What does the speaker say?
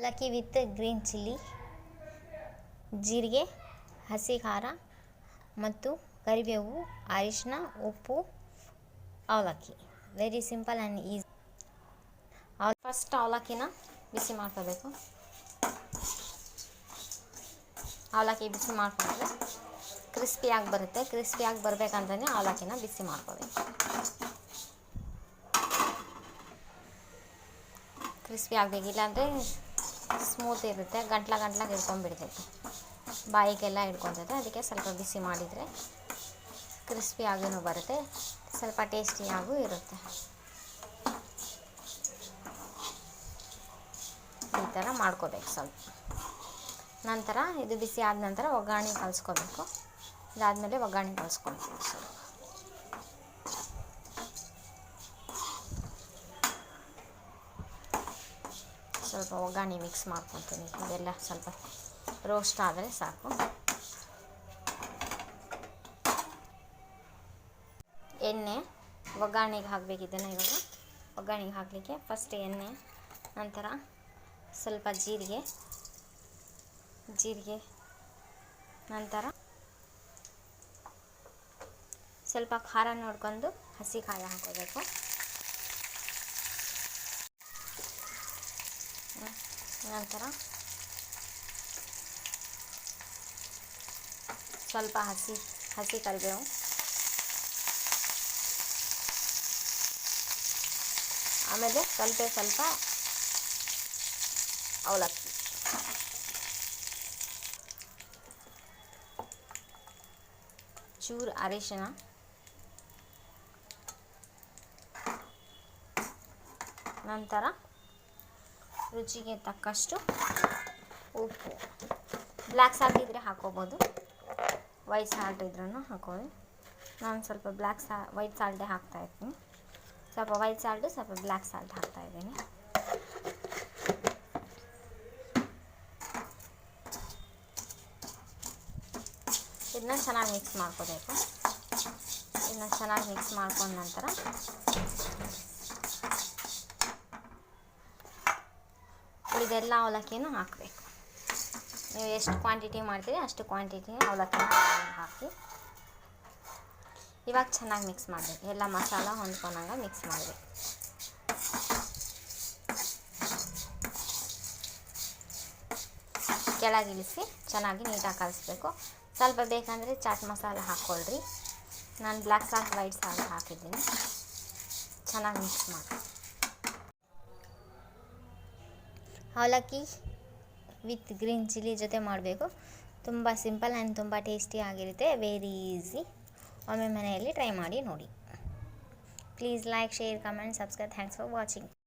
ಅವಲಕ್ಕಿ with green chilli, ಜೀರಿಗೆ ಹಸಿ ಖಾರ ಮತ್ತು ಕರಿಬೇವು ಅರಿಶಿನ ಉಪ್ಪು, ಅವಲಕ್ಕಿ. Very simple and easy first ಅವಲಕ್ಕಿನ ಬಿಸಿ ಮಾಡ್ಕೋಬೇಕು. ಅವಲಕ್ಕಿ ಬಿಸಿ ಮಾಡ್ಕೊಂಡ್ರೆ ಕ್ರಿಸ್ಪಿಯಾಗಿ ಬರುತ್ತೆ. ಕ್ರಿಸ್ಪಿಯಾಗಿ ಬರಬೇಕಂತಲೇ ಅವಲಕ್ಕಿನ ಬಿಸಿ ಮಾಡ್ಕೋಬೇಕು. ಕ್ರಿಸ್ಪಿ ಆಗಬೇಕಿಲ್ಲ ಅಂದರೆ ಸ್ಮೂತ್ ಇರುತ್ತೆ, ಗಂಟ್ಲ ಗಂಟ್ಲಾಗ ಹಿಡ್ಕೊಂಡ್ಬಿಡ್ತೈತೆ. ಬಾಯಿಗೆಲ್ಲ ಹಿಡ್ಕೊತೈತೆ ಅದಕ್ಕೆ ಸ್ವಲ್ಪ ಬಿಸಿ ಮಾಡಿದರೆ ಕ್ರಿಸ್ಪಿ ಆಗಿನೂ ಬರುತ್ತೆ, ಸ್ವಲ್ಪ ಟೇಸ್ಟಿಯಾಗೂ ಇರುತ್ತೆ. ಈ ಥರ ಮಾಡ್ಕೋಬೇಕು ಸ್ವಲ್ಪ. ನಂತರ ಇದು ಬಿಸಿ ಆದ ನಂತರ ಒಗ್ಗರಣೆ ಕಲಿಸ್ಕೋಬೇಕು. ಇದಾದಮೇಲೆ ಒಗ್ಗರಣೆ ಕಲಿಸ್ಕೊಳ್ತೀವಿ ಸ್ವಲ್ಪ. ಸ್ವಲ್ಪ ಒಗ್ಗರಣೆ ಮಿಕ್ಸ್ ಮಾಡ್ಕೊತೀನಿ. ಇದೆಲ್ಲ ಸ್ವಲ್ಪ ರೋಸ್ಟ್ ಆದರೆ ಸಾಕು. ಎಣ್ಣೆ ಒಗ್ಗರಣೆಗೆ ಹಾಕಬೇಕಿದ್ದನ್ನು ಇವಾಗ. ಒಗ್ಗರಣೆಗೆ ಹಾಕಲಿಕ್ಕೆ ಫಸ್ಟ್ ಎಣ್ಣೆ, ನಂತರ ಸ್ವಲ್ಪ ಜೀರಿಗೆ ಜೀರಿಗೆ, ನಂತರ ಸ್ವಲ್ಪ ಖಾರ ನೋಡ್ಕೊಂಡು ಹಸಿ ಕಾಯಿ ಹಾಕೋಬೇಕು ನಂತರ ಸ್ವಲ್ಪ ಹಸಿ ಹಸಿ ಕರಿಬೇವು. ಆಮೇಲೆ ಸ್ವಲ್ಪ ಸ್ವಲ್ಪ ಅವಲಕ್ಕಿ. ಚೂರು ಅರಿಶಿನ. ನಂತರ ರುಚಿಗೆ ತಕ್ಕಷ್ಟು ಉಪ್ಪು. ಬ್ಲ್ಯಾಕ್ ಸಾಲ್ಟ್ ಇದ್ದರೆ ಹಾಕೋಬೋದು. ವೈಟ್ ಸಾಲ್ಟ್ ಇದ್ರೂ ಹಾಕೋದು. ನಾನು ಸ್ವಲ್ಪ ಬ್ಲ್ಯಾಕ್ ಸಾ ವೈಟ್ ಸಾಲ್ಟೇ ಹಾಕ್ತಾಯಿರ್ತೀನಿ ಸ್ವಲ್ಪ ವೈಟ್ ಸಾಲ್ಟು ಸ್ವಲ್ಪ ಬ್ಲ್ಯಾಕ್ ಸಾಲ್ಟ್ ಹಾಕ್ತಾಯಿದ್ದೀನಿ ಇದನ್ನ ಚೆನ್ನಾಗಿ ಮಿಕ್ಸ್ ಮಾಡ್ಕೋಬೇಕು. ಇದನ್ನ ಚೆನ್ನಾಗಿ ಮಿಕ್ಸ್ ಮಾಡ್ಕೊಂಡ ನಂತರ ಉಳಿದೆಲ್ಲ ಅವಲಕ್ಕಿನೂ ಹಾಕಬೇಕು. ನೀವು ಎಷ್ಟು ಕ್ವಾಂಟಿಟಿ ಮಾಡ್ತೀರಿ ಅಷ್ಟು ಕ್ವಾಂಟಿಟಿ ಅವಲಕ್ಕಿನ ಹಾಕಿ. ಇವಾಗ ಚೆನ್ನಾಗಿ ಮಿಕ್ಸ್ ಮಾಡಬೇಕು. ಎಲ್ಲ ಮಸಾಲ ಹೊಂದ್ಕೊಂಡಂಗೆ ಮಿಕ್ಸ್ ಮಾಡಬೇಕು. ಕೆಳಗಿಳಿಸಿ ಚೆನ್ನಾಗಿ ನೀಟಾಗಿ ಕಲಿಸ್ಬೇಕು. ಸ್ವಲ್ಪ ಬೇಕಂದರೆ ಚಾಟ್ ಮಸಾಲ ಹಾಕ್ಕೊಳ್ರಿ. ನಾನು ಬ್ಲ್ಯಾಕ್ ಸಾಲ್ಟ್ ವೈಟ್ ಸಾಲ್ಟ್ ಹಾಕಿದ್ದೀನಿ. ಚೆನ್ನಾಗಿ ಮಿಕ್ಸ್ ಮಾಡಿ ಅವಲಕ್ಕಿ ವಿತ್ ಗ್ರೀನ್ ಚಿಲ್ಲಿ ಜೊತೆ ಮಾಡಬೇಕು. ತುಂಬ ಸಿಂಪಲ್ ಆ್ಯಂಡ್ ತುಂಬ ಟೇಸ್ಟಿ ಆಗಿರುತ್ತೆ. Very easy. ಒಮ್ಮೆ ಮನೆಯಲ್ಲಿ ಟ್ರೈ ಮಾಡಿ ನೋಡಿ. Please like, share, comment, subscribe. Thanks for watching.